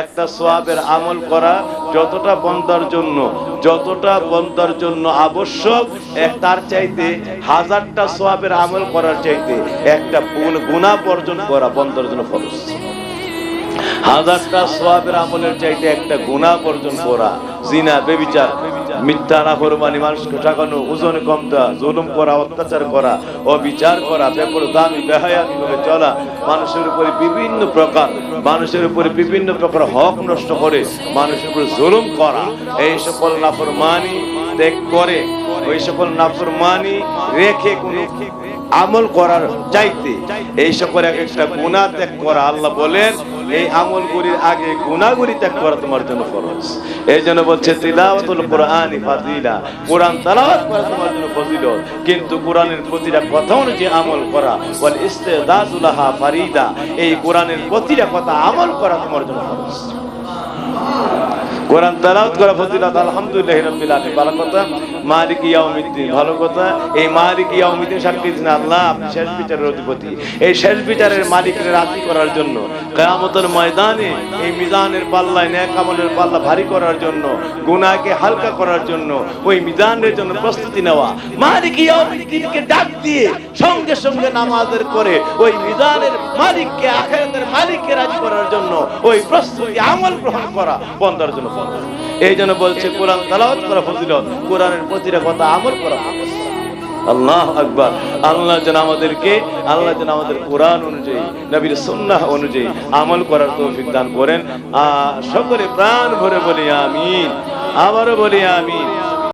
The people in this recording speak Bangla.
একটা সোয়াবের আমল করা যতটা বন্দার জন্য, যতটা বন্দার জন্য আবশ্যক তার চাইতে হাজারটা সোয়াবের আমল করার চাইতে একটা গুণা বর্জন করা বন্দার জন্য ফরজ। হাজারটা সোয়াবের আমলের চাইতে একটা গুণা বর্জন করা, জিনা, বেবিচার মিথ্যা না মানুষকে ঠকানো ওজন কমতা জুলুম করা, অত্যাচার করা, অবিচার করা ব্যাপার দামি বেহায়াতিভাবে চলা, মানুষের উপরে বিভিন্ন প্রকার, মানুষের উপরে বিভিন্ন প্রকার হক নষ্ট করে, মানুষের উপরে জুলুম করা, এই সকল নাফরমানি ত্যাগ করে, ওই সকল নাফরমানি রেখে আমল করার চাইতে, এই সকল এক একটা গুনাহ ত্যাগ করা। আল্লাহ বলেন, এই আমলগুলির আগে গুনাহগুলি ত্যাগ করা তোমার জন্য ফরজ। এই জন্য বলছে, তিলাওয়াতুল কোরআনি ফাজিলা। কোরআন তেলাওয়াত করা তোমার জন্য ফজিলত। কিন্তু কোরআনের প্রতিটা কথা অনুযায়ী আমল করা, ওয়াল ইস্তেদাদুলাহা ফারিদা। এই কোরআনের প্রতিটা কথা আমল করা তোমার জন্য ফরজ। কোরআন তেলাওয়াত করা ফজিলত আলহামদুলিল্লাহ রাব্বিল আলামিন। কথা মালিক ইয়াউমিদ্দিন, ভালো কথা? এই মালিক ইয়াউমিদ্দিন সাক্ষী দিন আল্লাহ, আপনি শেষ বিচারের অধিপতি। এই শেষ বিচারের মালিকের রাজি করার জন্য, কিয়ামতের ময়দানে এই মিজানের পাল্লায় ন্যাক আমলের পাল্লা ভারী করার জন্য হালকা করার জন্য, ওই মিজানের জন্য প্রস্তুতি নেওয়া। মালিক ইয়াউমিদ্দিনকে ডাক দিয়ে সঙ্গে সঙ্গে নামাজের করে ওই মিজানের মালিককে, আখিরাতের মালিককে রাজি করার জন্য, ওই প্রস্তুতি, আমল গ্রহণ করা বন্দার জন্য এই জন্য বলছে, কোরআন তালাওয়াত করা ফজিলত। কোরআনের প্রতিটা কথা আমল করা। আল্লাহ আকবর। আল্লাহ যেন আমাদেরকে, আল্লাহ যেন আমাদের কোরআন অনুযায়ী, নবীর সন্ন্যাহ অনুযায়ী আমল করার তৌফিক দান করেন। সকলে প্রাণ ভরে বলি আমিন। আবারও বলি আমিন।